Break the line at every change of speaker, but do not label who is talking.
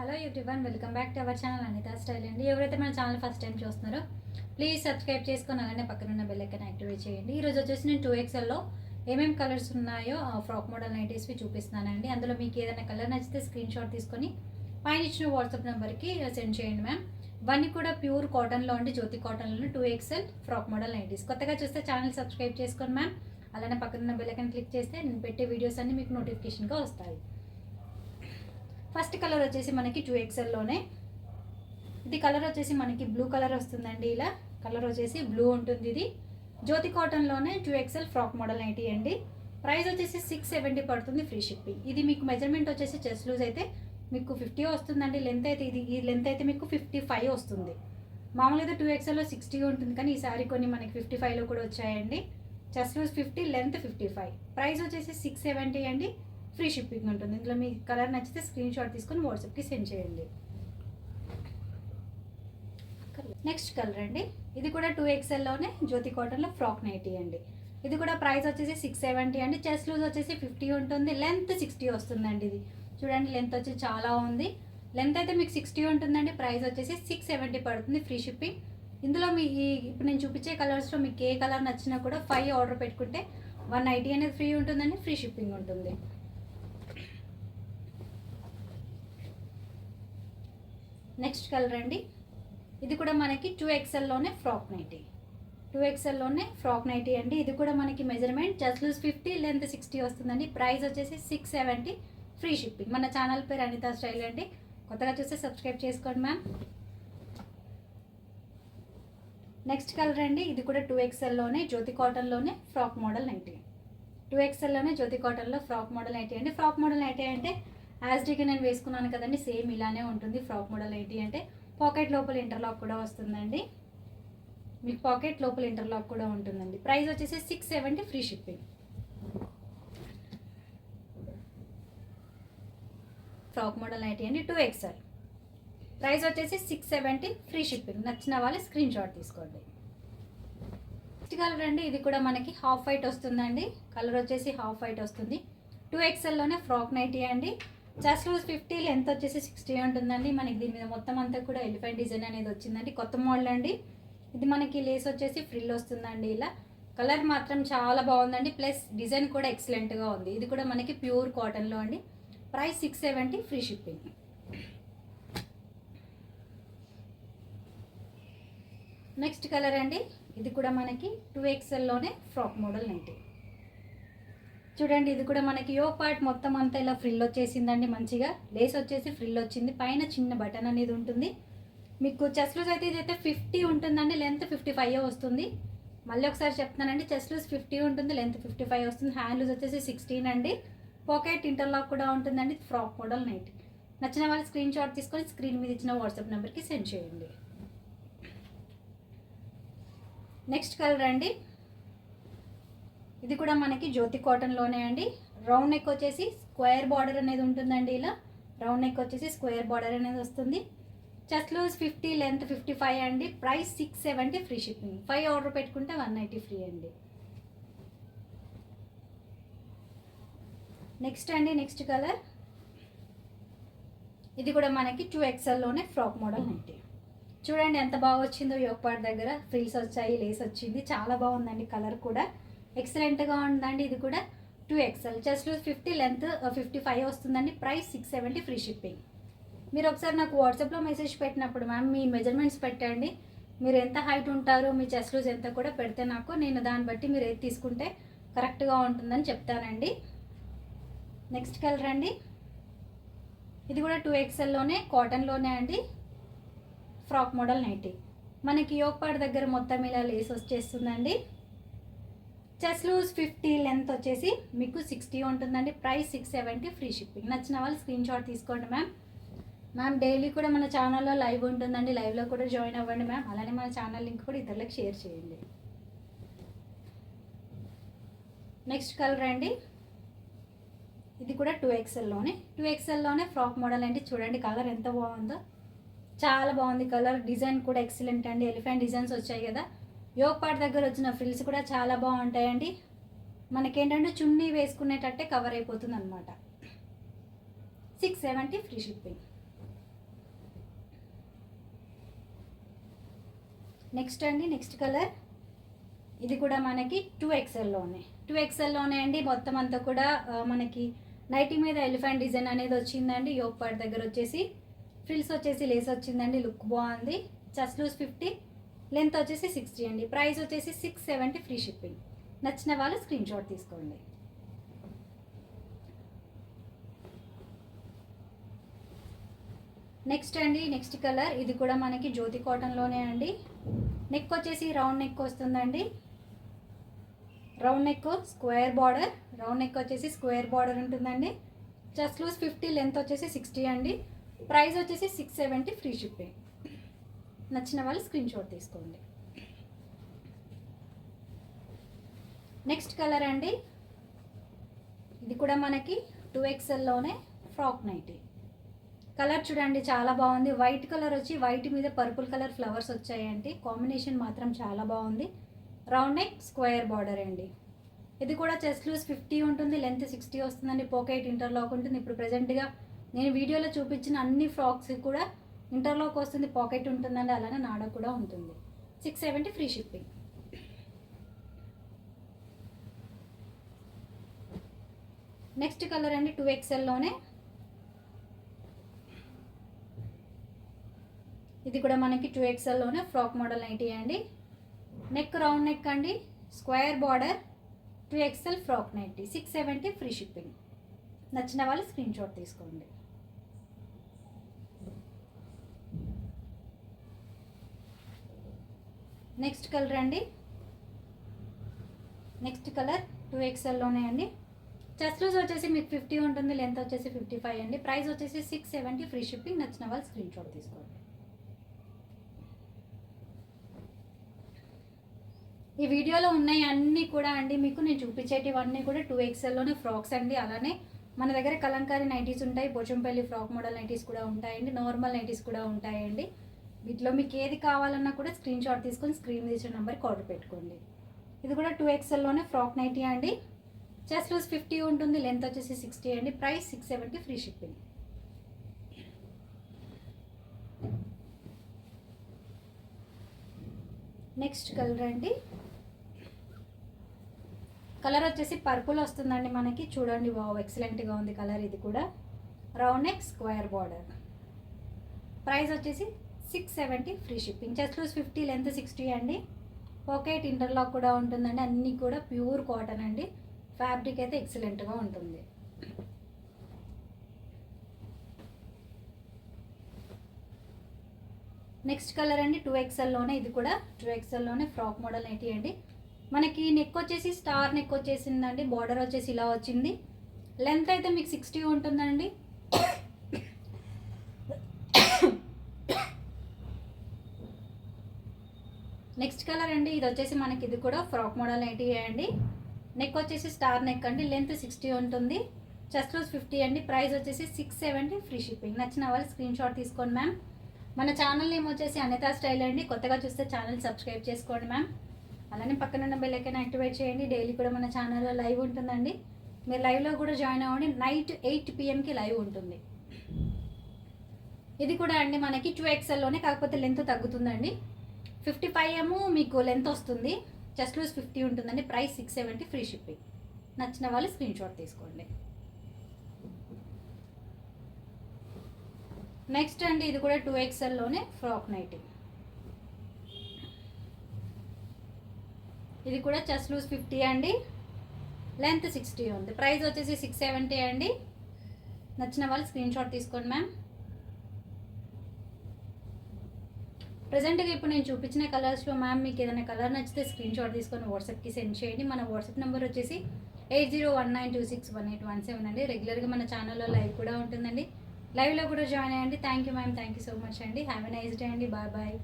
Hello everyone welcome back to our channel Anitha style అండి. ఎవరైతే మన ఛానల్ ఫస్ట్ టైం చూస్తున్నారో ప్లీజ్ సబ్స్క్రైబ్ చేసుకొని అలానే పక్కన ఉన్న బెల్ ఐకాన్ యాక్టివేట్ చేయండి. ఈరోజు వచ్చేసి నేను టూ ఎక్స్ఎల్లో ఏమేమి కలర్స్ ఉన్నాయో ఆ ఫ్రాక్ మోడల్ నైటీస్వి చూపిస్తున్నానండి. అందులో మీకు ఏదైనా కలర్ నచ్చితే స్క్రీన్ షాట్ తీసుకొని పైన ఇచ్చిన వాట్సాప్ నెంబర్కి సెండ్ చేయండి మ్యామ్ ఇవన్నీ కూడా ప్యూర్ కాటన్లో ఉండి జ్యోతి కాటన్లో two XL frock model nighties కొత్తగా చూస్తే ఛానల్ సబ్స్క్రైబ్ చేసుకోండి మ్యామ్ అలానే పక్కన ఉన్న బెల్ ఐకాన్ క్లిక్ చేస్తే నేను పెట్టే వీడియోస్ అన్నీ మీకు నోటిఫికేషన్గా వస్తాయి. ఫస్ట్ కలర్ వచ్చేసి మనకి టూ ఎక్స్ఎల్లోనే ఇది కలర్ వచ్చేసి మనకి బ్లూ కలర్ వస్తుందండి ఇలా. కలర్ వచ్చేసి బ్లూ ఉంటుంది ఇది. Jyothi కాటన్లోనే two XL frock model nighty అండి. ప్రైస్ వచ్చేసి సిక్స్ సెవెంటీ పడుతుంది ఫ్రీ షిప్పింగ్ ఇది మీకు మెజర్మెంట్ వచ్చేసి చెస్ట్ లూజ్ అయితే మీకు ఫిఫ్టీ వస్తుందండి. లెంత్ అయితే ఇది ఈ లెంత్ అయితే మీకు ఫిఫ్టీ ఫైవ్ వస్తుంది. మామూలుగా అయితే టూ ఎక్స్ఎల్లో సిక్స్టీ ఉంటుంది కానీ ఈసారి కొన్ని మనకి ఫిఫ్టీ ఫైవ్లో కూడా వచ్చాయండి. Chest loose fifty length fifty five price వచ్చేసి సిక్స్ సెవెంటీ అండి. ఫ్రీ షిప్పింగ్ ఉంటుంది. ఇందులో మీ కలర్ నచ్చితే స్క్రీన్ షాట్ తీసుకొని వాట్సాప్కి సెండ్ చేయండి. నెక్స్ట్ కలర్ అండి. ఇది కూడా టూ ఎక్స్ఎల్లోనే జ్యోతి కాటన్లో ఫ్రాక్ నైటీ అండి. ఇది కూడా ప్రైస్ వచ్చేసి సిక్స్ సెవెంటీ అండి. చెస్ట్ లూజ్ వచ్చేసి ఫిఫ్టీ ఉంటుంది. లెంత్ సిక్స్టీ వస్తుందండి ఇది. చూడండి లెంత్ వచ్చి చాలా ఉంది. లెంత్ అయితే మీకు సిక్స్టీ ఉంటుందండి. ప్రైస్ వచ్చేసి సిక్స్ సెవెంటీ పడుతుంది ఫ్రీ షిప్పింగ్ ఇందులో మీ ఇప్పుడు నేను చూపించే కలర్స్లో మీకు ఏ కలర్ నచ్చినా కూడా ఫైవ్ ఆర్డర్ పెట్టుకుంటే వన్ నైటీ అనేది ఫ్రీ ఉంటుందండి. ఫ్రీ షిప్పింగ్ ఉంటుంది. నెక్స్ట్ కలర్ అండి. ఇది కూడా మనకి టూ ఎక్స్ఎల్లోనే ఫ్రాక్ నైటీ టూ ఎక్సెల్లోనే ఫ్రాక్ నైటీ అండి. ఇది కూడా మనకి measurement just loose fifty length sixty వస్తుందండి. ప్రైస్ వచ్చేసి సిక్స్ సెవెంటీ ఫ్రీ షిప్పింగ్ మన ఛానల్ పేరు అనిత స్టైల్ అండి. కొత్తగా చూస్తే సబ్స్క్రైబ్ చేసుకోండి మ్యామ్ నెక్స్ట్ కలర్ అండి. ఇది కూడా టూ ఎక్స్ఎల్లోనే జ్యోతి కాటన్లోనే ఫ్రాక్ మోడల్ నైటీ టూ ఎక్స్ఎల్లోనే జ్యోతి కాటన్లో ఫ్రాక్ మోడల్ నైటీ అండి. ఫ్రాక్ మోడల్ నైటీ అంటే యాజ్ డీకి నేను వేసుకున్నాను కదండి సేమ్ ఇలానే ఉంటుంది. ఫ్రాక్ మోడల్ ఏంటి అంటే పాకెట్ లోపల ఇంటర్లాక్ కూడా వస్తుందండి. మీకు పాకెట్ లోపల ఇంటర్లాక్ కూడా ఉంటుందండి. ప్రైస్ వచ్చేసి six seventy free shipping frock model nighty అండి టూ ఎక్స్ఎల్ ప్రైస్ వచ్చేసి సిక్స్ సెవెంటీ ఫ్రీ షిప్పింగ్ నచ్చిన వాళ్ళు స్క్రీన్ షాట్ తీసుకోండి. నెక్స్ట్ కలర్ అండి ఇది కూడా మనకి హాఫ్ వైట్ వస్తుందండి. కలర్ వచ్చేసి హాఫ్ వైట్ వస్తుంది. టూ ఎక్స్ఎల్లోనే ఫ్రాక్ నైటీ అండి. జస్ట్ లూజ్ ఫిఫ్టీ లెంత్ వచ్చేసి సిక్స్టీ ఉంటుందండి. మనకి దీని మీద మొత్తం అంతా కూడా ఎలిఫెంట్ డిజైన్ అనేది వచ్చిందండి. కొత్త మోడల్ అండి. ఇది మనకి లేస్ వచ్చేసి ఫ్రిల్ వస్తుందండి ఇలా. కలర్ మాత్రం చాలా బాగుందండి. ప్లస్ డిజైన్ కూడా ఎక్సలెంట్గా ఉంది. ఇది కూడా మనకి ప్యూర్ కాటన్లో అండి. Price six seventy free shipping next colour అండి. ఇది కూడా మనకి టూ ఎక్స్ఎల్లోనే ఫ్రాక్ మోడల్ నైటీ చూడండి ఇది కూడా మనకి యో పార్ట్ మొత్తం అంతా ఇలా ఫ్రిల్ వచ్చేసిందండి మంచిగా. లేస్ వచ్చేసి ఫ్రిల్ వచ్చింది. పైన చిన్న బటన్ అనేది ఉంటుంది. మీకు చెస్ లూజ్ అయితే ఇదైతే ఫిఫ్టీ ఉంటుందండి లెంత్ ఫిఫ్టీ ఫైవ్ వస్తుంది. మళ్ళీ ఒకసారి చెప్తున్నానండి చెస్ లూజ్ ఫిఫ్టీ ఉంటుంది లెంత్ ఫిఫ్టీ ఫైవ్ వస్తుంది. హ్యాండ్ లూజ్ వచ్చేసి సిక్స్టీన్ అండి. పాకెట్ ఇంటర్లాక్ కూడా ఉంటుందండి ఫ్రాక్ మోడల్ నైట్ నచ్చిన వాళ్ళు స్క్రీన్ షాట్ తీసుకొని స్క్రీన్ మీద ఇచ్చిన వాట్సాప్ నెంబర్కి సెండ్ చేయండి. నెక్స్ట్ కలర్ అండి. ఇది కూడా మనకి జ్యోతి కాటన్లోనే అండి. రౌండ్ నెక్ వచ్చేసి స్క్వేర్ బార్డర్ అనేది ఉంటుందండి ఇలా. రౌండ్ నెక్ వచ్చేసి స్క్వేర్ బార్డర్ అనేది వస్తుంది. Chest loose fifty length fifty five అండి. Price six seventy free shipping five order పెట్టుకుంటే వన్ నైంటీ ఫ్రీ అండి. నెక్స్ట్ అండి నెక్స్ట్ కలర్ ఇది కూడా మనకి టూ ఎక్స్ఎల్లోనే ఫ్రాక్ మోడల్ అండి చూడండి ఎంత బాగా వచ్చిందో యోగపాట్ దగ్గర. ఫ్రిల్స్ వచ్చాయి లేస్ వచ్చింది. చాలా బాగుందండి కలర్ కూడా. ఎక్సలెంట్గా ఉందండి. ఇది కూడా two XL just fifty length fifty five వస్తుందండి. Price six seventy free shipping మీరు ఒకసారి నాకు వాట్సాప్లో మెసేజ్ పెట్టినప్పుడు మ్యామ్ మీ మెజర్మెంట్స్ పెట్టండి. మీరు ఎంత హైట్ ఉంటారో మీ చెస్ట్ లూజ్ ఎంత కూడా పెడితే నాకు నేను దాన్ని బట్టి మీరు ఏది తీసుకుంటే కరెక్ట్గా ఉంటుందని చెప్తానండి. నెక్స్ట్ కలర్ అండి ఇది కూడా టూ ఎక్స్ఎల్లోనే కాటన్లోనే అండి. ఫ్రాక్ మోడల్ నైటీ మనకి యోగపాడ్ దగ్గర మొత్తం ఇలా లేస్ వచ్చేస్తుందండి. చెస్ లూజ్ ఫిఫ్టీ లెంత్ వచ్చేసి మీకు సిక్స్టీ ఉంటుందండి. Price six seventy free shipping. నచ్చిన వాళ్ళు స్క్రీన్ షాట్ తీసుకోండి మ్యామ్. మ్యామ్ డైలీ కూడా మన ఛానల్లో లైవ్ ఉంటుందండి. లైవ్లో కూడా జాయిన్ అవ్వండి మ్యామ్. అలానే మన ఛానల్ లింక్ కూడా ఇతరులకు షేర్ చేయండి. నెక్స్ట్ కలర్ అండి. ఇది కూడా టూ ఎక్స్ఎల్లోనే టూ ఎక్స్ఎల్లోనే ఫ్రాక్ మోడల్ అండి. చూడండి కలర్ ఎంత బాగుందో. చాలా బాగుంది కలర్. డిజైన్ కూడా ఎక్సలెంట్ అండి. ఎలిఫెంట్ డిజైన్స్ వచ్చాయి కదా. యోగపాట్ దగ్గర వచ్చిన ఫ్రిల్స్ కూడా చాలా బాగుంటాయండి. మనకేంటంటే చున్నీ వేసుకునేటట్టే కవర్ అయిపోతుంది అనమాట six seventy free shipping next అండి నెక్స్ట్ కలర్ ఇది కూడా మనకి టూ ఎక్సెల్లోనే టూ ఎక్సెల్లోనే అండి మొత్తం అంతా కూడా మనకి నైటీ మీద ఎలిఫెంట్ డిజైన్ అనేది వచ్చిందండి. యోగపాట్ దగ్గర వచ్చేసి ఫ్రిల్స్ వచ్చేసి లేస్ వచ్చిందండి. లుక్ బాగుంది. జస్ట్ లూస్ ఫిఫ్టీ లెంత్ వచ్చేసి సిక్స్టీ అండి. ప్రైస్ వచ్చేసి సిక్స్ సెవెంటీ ఫ్రీ షిప్పింగ్ నచ్చిన వాళ్ళు స్క్రీన్ షాట్ తీసుకోండి. నెక్స్ట్ అండి నెక్స్ట్ కలర్ ఇది కూడా మనకి జ్యోతి కాటన్లోనే అండి. నెక్ వచ్చేసి రౌండ్ నెక్ వస్తుందండి. Round neck square border round neck వచ్చేసి స్క్వేర్ బార్డర్ ఉంటుందండి. జస్ట్ లూస్ ఫిఫ్టీ లెంత్ వచ్చేసి సిక్స్టీ అండి. ప్రైస్ వచ్చేసి సిక్స్ సెవెంటీ ఫ్రీ షిప్పింగ్ నచ్చిన వాళ్ళు స్క్రీన్ షాట్ తీసుకోండి. నెక్స్ట్ కలర్ అండి. ఇది కూడా మనకి టూ ఎక్స్ఎల్లోనే ఫ్రాక్ నైటీ కలర్ చూడండి చాలా బాగుంది. వైట్ కలర్ వచ్చి వైట్ మీద పర్పుల్ కలర్ ఫ్లవర్స్ వచ్చాయండి కాంబినేషన్ మాత్రం చాలా బాగుంది. రౌండ్ నెక్ స్క్వేర్ బార్డర్ అండి. ఇది కూడా చెస్ట్ లూస్ ఫిఫ్టీ ఉంటుంది లెంత్ సిక్స్టీ వస్తుందండి. పోకెట్ ఇంటర్లాక్ ఉంటుంది. ఇప్పుడు ప్రజెంట్గా నేను వీడియోలో చూపించిన అన్ని ఫ్రాక్స్ కూడా ఇంటర్లోకి వస్తుంది పాకెట్ ఉంటుందండి అలానే నాడ కూడా ఉంటుంది. Six seventy free shipping. Next colour అండి టూ ఎక్స్ఎల్లోనే ఇది కూడా మనకి టూ ఎక్స్ఎల్లోనే ఫ్రాక్ మోడల్ నైటీ అండి. నెక్ రౌండ్ నెక్ అండి square border two XL frock nighty six seventy free shipping. నచ్చిన వాళ్ళు స్క్రీన్ షాట్ తీసుకోండి. నెక్స్ట్ కలర్ అండి. నెక్స్ట్ కలర్ టూ ఎక్స్ఎల్లోనే అండి. చెస్ట్ లూజ్ వచ్చేసి మీకు ఫిఫ్టీ ఉంటుంది లెంత్ వచ్చేసి ఫిఫ్టీ ఫైవ్ అండి. ప్రైస్ వచ్చేసి సిక్స్ సెవెంటీ ఫ్రీ షిప్పింగ్ నచ్చిన వాళ్ళు స్క్రీన్ షాట్ తీసుకోండి. ఈ వీడియోలో ఉన్నాయి అన్నీ కూడా అండి. మీకు నేను చూపించేటివన్నీ కూడా టూ ఎక్స్ఎల్లోనే ఫ్రాక్స్ అండి. అలానే మన దగ్గర కలంకారీ నైటీస్ ఉంటాయి. పోచంపల్లి ఫ్రాక్ మోడల్ నైటీస్ కూడా ఉంటాయండి. నార్మల్ నైటీస్ కూడా ఉంటాయండి. వీటిలో మీకు ఏది కావాలన్నా కూడా స్క్రీన్ షాట్ తీసుకొని స్క్రీన్ తీసిన నెంబర్కి ఆర్డర్ పెట్టుకోండి. ఇది కూడా టూ ఎక్స్ఎల్లోనే ఫ్రాక్ నైటీ అండి. చెస్ట్ లూస్ ఫిఫ్టీ ఉంటుంది లెంత్ వచ్చేసి సిక్స్టీ అండి. Price six seventy free shipping next colour అండి. కలర్ వచ్చేసి పర్పుల్ వస్తుందండి మనకి. చూడండి వావ్ ఎక్సలెంట్గా ఉంది కలర్ ఇది కూడా. Round neck square border price వచ్చేసి six seventy free shipping. Chest loose fifty length sixty అండి. పాకెట్ ఇంటర్లాక్ కూడా ఉంటుందండి. అన్నీ కూడా ప్యూర్ కాటన్ అండి. ఫ్యాబ్రిక్ అయితే ఎక్సలెంట్గా ఉంటుంది. నెక్స్ట్ కలర్ అండి టూ ఎక్స్ఎల్లోనే ఇది కూడా టూ ఎక్స్ఎల్లోనే ఫ్రాక్ మోడల్ నైటీ అండి. మనకి నెక్ వచ్చేసి స్టార్ నెక్ వచ్చేసిందండి. బార్డర్ వచ్చేసి ఇలా వచ్చింది. లెంత్ అయితే మీకు సిక్స్టీ ఉంటుందండి. నెక్స్ట్ కలర్ అండి. ఇది వచ్చేసి మనకి ఇది కూడా ఫ్రాక్ మోడల్ నైటీ అండి. నెక్ వచ్చేసి స్టార్ నెక్ అండి. లెంత్ సిక్స్టీ ఉంటుంది. చెస్ట్ రోజ్ ఫిఫ్టీ అండి. ప్రైస్ వచ్చేసి సిక్స్ సెవెంటీ ఫ్రీ షిప్పింగ్. నచ్చిన వాళ్ళు స్క్రీన్ షాట్ తీసుకోండి మ్యామ్. మన ఛానల్ నేమ్ వచ్చేసి అనితా స్టైల్ అండి. కొత్తగా చూస్తే ఛానల్ సబ్స్క్రైబ్ చేసుకోండి మ్యామ్. అలానే పక్కన ఉన్న బెల్ ఐకాన్ యాక్టివేట్ చేయండి. డైలీ కూడా మన ఛానల్లో లైవ్ ఉంటుందండి. మీరు లైవ్లో కూడా జాయిన్ అవ్వండి. నైట్ ఎయిట్ పిఎంకి లైవ్ ఉంటుంది. ఇది కూడా అండి మనకి టూ ఎక్స్ఎల్లోనే కాకపోతే లెంత్ తగ్గుతుందండి. ఫిఫ్టీ ఫైవ్ ఏమో మీకు లెంత్ వస్తుంది. చెస్ట్ లూజ్ ఫిఫ్టీ ఉంటుందండి. Price six seventy free shipping నచ్చిన వాళ్ళు స్క్రీన్ షాట్ తీసుకోండి. నెక్స్ట్ అండి ఇది కూడా టూ ఎక్స్ఎల్లోనే ఫ్రాక్ నైటీ ఇది కూడా చెస్ట్ లూస్ ఫిఫ్టీ అండి. లెంత్ సిక్స్టీ ఉంది. ప్రైస్ వచ్చేసి సిక్స్ సెవెంటీ అండి. నచ్చిన వాళ్ళు స్క్రీన్ షాట్ తీసుకోండి మ్యామ్ ప్రజెంట్గా ఇప్పుడు నేను చూపించిన కలర్స్లో మ్యామ్ మీకు ఏదైనా కలర్ నచ్చితే స్క్రీన్ షాట్ తీసుకొని వాట్సాప్కి సెండ్ చేయండి. మన వాట్సాప్ నెంబర్ వచ్చేసి eight zero one nine two six one eight one seven అండి. రెగ్యులర్గా మన ఛానల్లో లైవ్ కూడా ఉంటుందండి. లైవ్లో కూడా జాయిన్ అయ్యండి. Thank you ma'am thank you so much అండి. హ్యావ్ ఎ నైస్ డే అండి. Bye bye